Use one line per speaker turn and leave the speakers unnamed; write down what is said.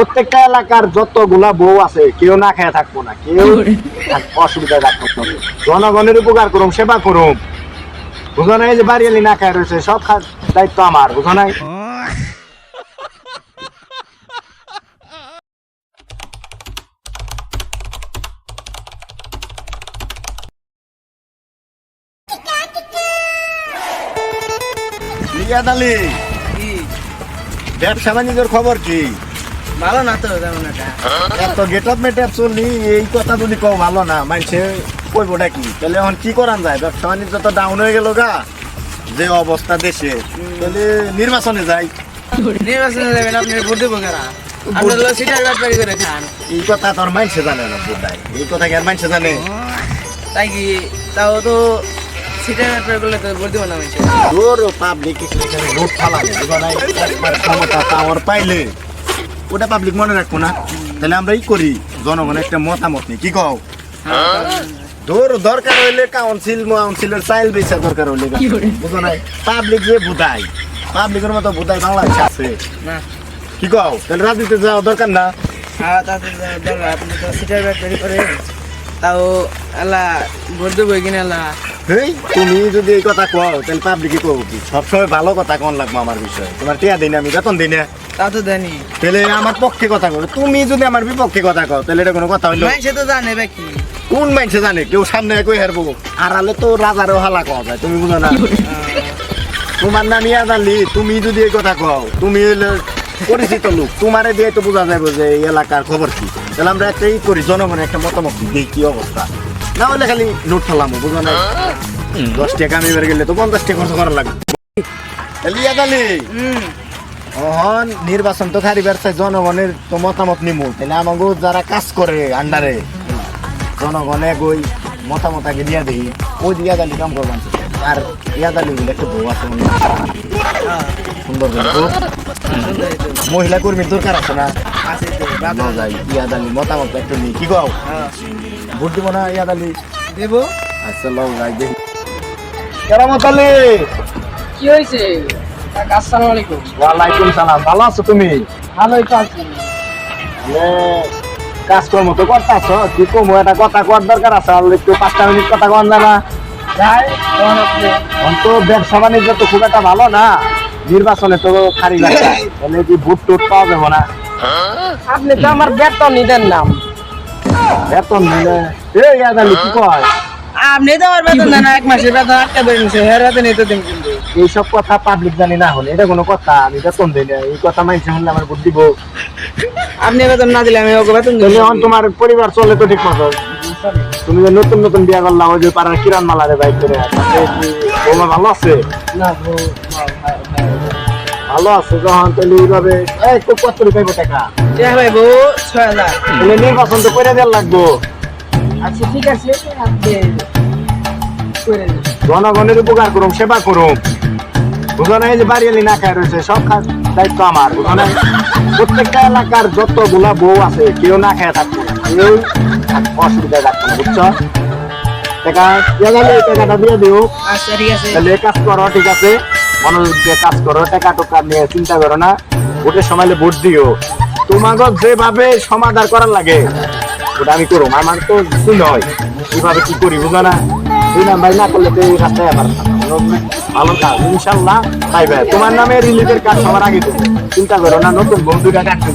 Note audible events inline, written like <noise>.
প্রত্যেকটা এলাকার যতগুলা বউ আছে, কেউ না খেয়ে থাকব না, কেউ অসুবিধা থাকব জনগণের উপকার করুম, সেবা করুম। বুঝো নাই যে বাড়িয়ালি না খায় রয়েছে, সব দায়িত্ব আমার, বুঝো নাই? রিয়াদ ব্যবসা বাণিজ্যের খবর কি?
ভালো না তো তেমন একটা।
এত গেট আপ মেটাপ চলি এই কথা যদি কও ভালো না মানছে কইবোটা কি তাহলে এখন কি করান যায়? ব্যবসা বাণিজ্য তো ডাউন হয়ে গেল গা। যে অবস্থা দেশে তাহলে নির্বাচনে যাই।
নির্বাচনে যাবেন আপনি ভোট দেবো কেনা?
এই কথা তোর মানছে জানে না এই কথা কি আর মানছে জানে?
তাই কি? তাও তো মানুষ
পাবলিক ভোট ফালালে ক্ষমতা পাওয়ার পাইলে ওটা পাবলিক মনে রাখব না। তাহলে আমরা এই করি জনগণের একটা মতামত নেই কি কও? তোর দরকার হইলে কাউন্সিল কাউন্সিলের চাইল বেচা দরকার হইলে বুঝো নাই? পাবলিক যে বুধাই পাবলিকের মতো বুধাই বাংলাদেশে আছে।
না।
কি কও? তাহলে রাজনীতিতে যাওয়া দরকার না?
ব্যাপারি তাও আল্লাহ ভোট দেবো কিনা আল্লাহ?
হেই তুমি যদি এই কথা কও তাহলে পাবলিকে কও কি? সবসময় ভালো কথা কোন লাগবে আমার বিষয়ে? তোমার টিয়া দিন আমি বেতন দিই না।
তাও তো দেনি
তাহলে আমার পক্ষে কথা কও। তুমি যদি আমার বিপক্ষে কথা কও তাহলে এটা কোনো কথা হইল?
মানুষে তো জানে বা কি?
কোন মানুষে জানে? কেউ সামনে কই হারবো? আর আলে তো রাজারও হালা কওয়া যায় তুমি বুঝো না? তোমার নাম ইয়াদ আলী তুমি যদি এই কথা কও তুমি হইলে পরিচিত লোক। তোমারে দিয়ে তো বোঝা যাবে যে এই এলাকার খবর কি? তাহলে আমরা একটা ই করি জনগণের একটা মতামত দিই কি অবস্থা? না হলে খালি নোট ফেলাম বুঝো না দশ টাকা আমি বের গেলে তো পঞ্চাশ টাকা খরচ করা লাগবে। তাহলে
হুম।
অহন নির্বাচন তো খারিবার চাই জনগণের তো মতামত নিমু। তাহলে আমাকে যারা কাজ করে আন্ডারে জনগণে গই মতামত আগে দিয়া দিই ওই দিয়া দালি কাম করবান আর ইয়া দালি বলে একটা বউ আছে সুন্দর মহিলা কর্মীর দরকার আছে না? যাই ইয়া দালি মতামত একটু নি কি কও?
হ্যাঁ
ভোট দিব না ইয়া দালি
দেবো।
আচ্ছা লও যাই দেখি। কেরামত আলী।
কি হয়েছে আসসালামু আলাইকুম।
ওয়ালাইকুম সালাম। ভালো আছো তুমি?
ভালোই তো আছি।
এ, কাজকর্ম তো করতেছ। কি কমো একটা কথা কর দরকার আছে। আর একটু পাঁচটা মিনিট কথা কন না এখন তো ব্যবসা বাণিজ্য তো খুব একটা ভালো না। নির্বাচনে তো খারি <laughs> লাগে কি ভোট টোট পাওয়া যাবে না?
আপনি তো আমার বেতন নাম
বেতন নিলে এই আদালি কি কয়?
আপনি তো আমার বেতন দেন এক মাসের বেতন বেড়ে নিছে হের নিতে দিন কিন্তু।
এইসব কথা পাবলিক জানি না হলে এটা কোনো কথা আমি বেতন দিই না। এই কথা মানছে শুনলে আমার ভোট দিব
আপনি বেতন না দিলে আমি ওকে বেতন
তাহলে
দেবো
এখন তোমার পরিবার চলে তো ঠিক মতো। তুমি যে নতুন নতুন বিয়া করলাম ওই যে পাড়ার কিরান মালারে বাইক করে বৌমা ভালো আছে?
না
ভালো আছে যখন তাহলে এইভাবে কত পাইব টাকা।
ঠিক ভাই বউ ছয় হাজার।
তাহলে নির্বাচন তো করে দেওয়ার লাগবো।
আচ্ছা ঠিক আছে
জনগণের উপকার করুম সেবা করুম। বুঝো নাই যে বাড়িয়ালি না খায় রয়েছে সব দায়িত্ব আমার। বুঝো নাই প্রত্যেকটা এলাকার যতগুলা বউ আছে কেউ না খেয়ে থাকব কেউ অসুবিধায় থাকব না বুঝছ? টাকা দিয়ে দিও।
আচ্ছা ঠিক আছে।
তাহলে কাজ করো ঠিক আছে? মনোযোগ দিয়ে কাজ করো, টাকা টোকা নিয়ে চিন্তা করো না ভোটের সময় ভোট দিও। তোমাকে যেভাবে সমাধান করার লাগে, ওটা আমি করব আমার তো কিছু নয়। কীভাবে কি করি, বুঝো না? দুই নাম্বার না করলে তো এই রাস্তায় আবার ভালো কাজ। ইনশাল্লাহ পাইবে। তোমার নামে রিলিজের কাজ সবার আগে দেবো চিন্তা করো না, নতুন বন্ধুটা ডাকতে